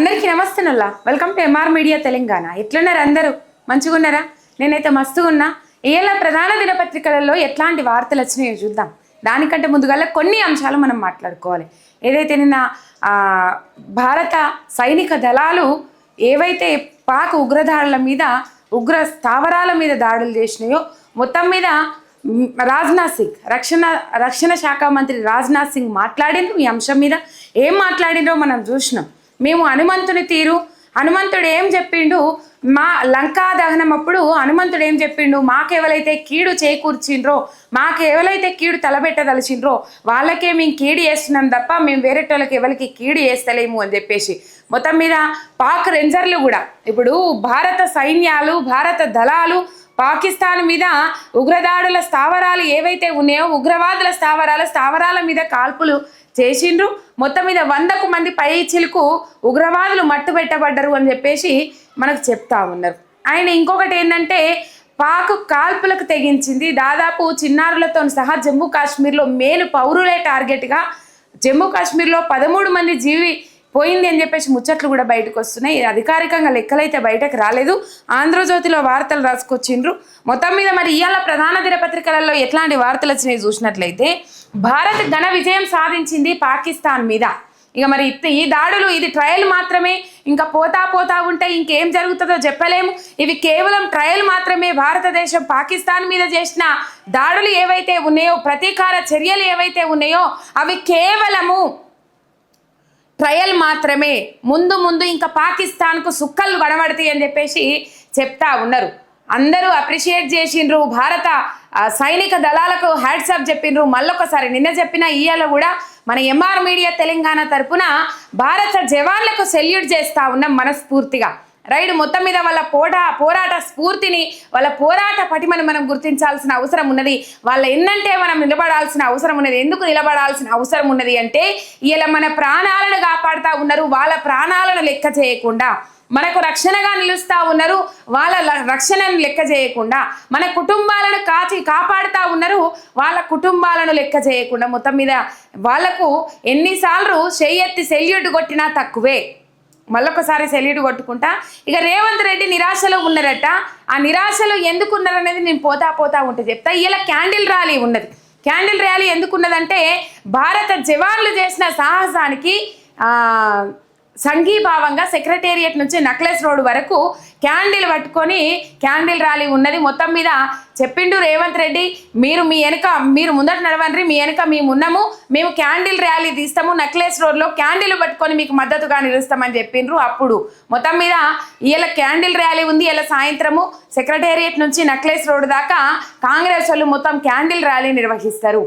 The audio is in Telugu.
అందరికీ నమస్తే నల్లా. Welcome to MR media Telangana ఎట్లున్నారు అందరూ? మంచిగా ఉన్నారా నేనైతే మస్తుగా ఉన్నా. ప్రధాన దినపత్రికలలో ఎట్లాంటి వార్తలు వచ్చినాయో చూద్దాం. దానికంటే ముందుగా కొన్ని అంశాలు మనం మాట్లాడుకోవాలి. ఏదైతే నిన్న భారత సైనిక దళాలు ఏవైతే పాక్ ఉగ్రదాడుల మీద ఉగ్ర స్థావరాల మీద దాడులు చేసినాయో మొత్తం మీద రాజ్నాథ్ సింగ్ రక్షణ రక్షణ శాఖ మంత్రి రాజ్నాథ్ సింగ్ మాట్లాడిండ్రు ఈ అంశం మీద. ఏం మాట్లాడిండ్రో మనం చూసినాం. మేము హనుమంతుని తీరు. హనుమంతుడు ఏం చెప్పిండు? మా లంకా దహనం అప్పుడు హనుమంతుడు ఏం చెప్పిండు? మాకెవరైతే కీడు చేకూర్చిండ్రో మాకు ఎవరైతే కీడు తలబెట్టదలిచిండ్రో వాళ్ళకే మేము కీడు చేస్తున్నాం తప్ప మేము వేరేటోళ్ళకి ఎవరికి కీడు చేస్తలేము అని చెప్పేసి. మొత్తం మీద పాక్ రేంజర్లు కూడా. ఇప్పుడు భారత సైన్యాలు భారత దళాలు పాకిస్తాన్ మీద ఉగ్రదాడుల స్థావరాలు ఏవైతే ఉన్నాయో ఉగ్రవాదుల స్థావరాలు స్థావరాల మీద కాల్పులు చేసిండ్రు. మొత్తం మీద వందకు మంది పై చిలుకు ఉగ్రవాదులు మట్టు పెట్టబడ్డరు అని చెప్పేసి మనకు చెప్తా ఉన్నారు. ఆయన ఇంకొకటి ఏంటంటే పాక్ కాల్పులకు తెగించింది. దాదాపు చిన్నారులతో సహా జమ్మూ కాశ్మీర్లో మేలు పౌరులే టార్గెట్గా జమ్మూ కాశ్మీర్లో పదమూడు మంది జీవి పోయింది అని చెప్పేసి ముచ్చట్లు కూడా బయటకు వస్తున్నాయి. ఇది అధికారికంగా లెక్కలైతే బయటకు రాలేదు. ఆంధ్రజ్యోతిలో వార్తలు రాసుకొచ్చిండ్రు. మొత్తం మీద మరి ఇవాళ ప్రధాన దినపత్రికలలో ఎట్లాంటి వార్తలు వచ్చినాయి చూసినట్లయితే భారత్ ఘన విజయం సాధించింది పాకిస్తాన్ మీద. ఇక మరి ఈ దాడులు ఇది ట్రయల్ మాత్రమే. ఇంకా పోతా పోతా ఉంటే ఇంకేం జరుగుతుందో చెప్పలేము. ఇవి కేవలం ట్రయల్ మాత్రమే. భారతదేశం పాకిస్తాన్ మీద చేసిన దాడులు ఏవైతే ఉన్నాయో ప్రతీకార చర్యలు ఏవైతే ఉన్నాయో అవి కేవలము ట్రయల్ మాత్రమే. ముందు ముందు ఇంకా పాకిస్తాన్కు సుక్కలు కనబడతాయి అని చెప్పేసి చెప్తా ఉన్నారు. అందరూ అప్రిషియేట్ చేసిండ్రు భారత సైనిక దళాలకు హ్యాట్సాప్ చెప్పిండ్రు. మళ్ళొకసారి నిన్న చెప్పిన ఇయ్యాల కూడా మన ఎంఆర్ మీడియా తెలంగాణ తరపున భారత జవాన్లకు సెల్యూట్ చేస్తా ఉన్నాం మనస్ఫూర్తిగా. రైడ్ మొత్తం మీద వాళ్ళ పోటా పోరాట స్ఫూర్తిని వాళ్ళ పోరాట పటిమను మనం గుర్తించాల్సిన అవసరం ఉన్నది. వాళ్ళ ఎన్నంటే మనం నిలబడాల్సిన అవసరం ఉన్నది. ఎందుకు నిలబడాల్సిన అవసరం ఉన్నది అంటే ఇలా మన ప్రాణాలను కాపాడుతూ ఉన్నారు. వాళ్ళ ప్రాణాలను లెక్క చేయకుండా మనకు రక్షణగా నిలుస్తూ ఉన్నారు. వాళ్ళ రక్షణను లెక్క చేయకుండా మన కుటుంబాలను కాచి కాపాడుతూ ఉన్నారు. వాళ్ళ కుటుంబాలను లెక్క చేయకుండా మొత్తం మీద వాళ్ళకు ఎన్నిసార్లు చెయ్యెత్తి సెల్యూట్ కొట్టినా తక్కువే. మళ్ళొకసారి సెల్యూట్ కొట్టుకుంటా. ఇక రేవంత్ రెడ్డి నిరాశలో ఉన్నారట. ఆ నిరాశలో ఎందుకు ఉన్నారనేది నేను పోతా పోతా ఉంటే చెప్తా. ఇలా క్యాండిల్ ర్యాలీ ఉన్నది. క్యాండిల్ ర్యాలీ ఎందుకు ఉన్నదంటే భారత జవాన్లు చేసిన సాహసానికి సంఘీభావంగా సెక్రటేరియట్ నుంచి నక్లెస్ రోడ్ వరకు క్యాండిల్ పట్టుకొని క్యాండిల్ ర్యాలీ ఉన్నది. మొత్తం మీద చెప్పిండు రేవంత్ రెడ్డి మీరు మీ వెనక మీరు ముందట నడవండి మీ వెనుక మేమున్నాము మేము క్యాండిల్ ర్యాలీ తీస్తాము నక్లెస్ రోడ్లో క్యాండిల్ పట్టుకొని మీకు మద్దతుగా నిలుస్తామని చెప్పిండ్రు అప్పుడు. మొత్తం మీద ఇలా క్యాండిల్ ర్యాలీ ఉంది ఇలా సాయంత్రము సెక్రటేరియట్ నుంచి నక్లెస్ రోడ్ దాకా కాంగ్రెస్ వాళ్ళు మొత్తం క్యాండిల్ ర్యాలీ నిర్వహిస్తారు.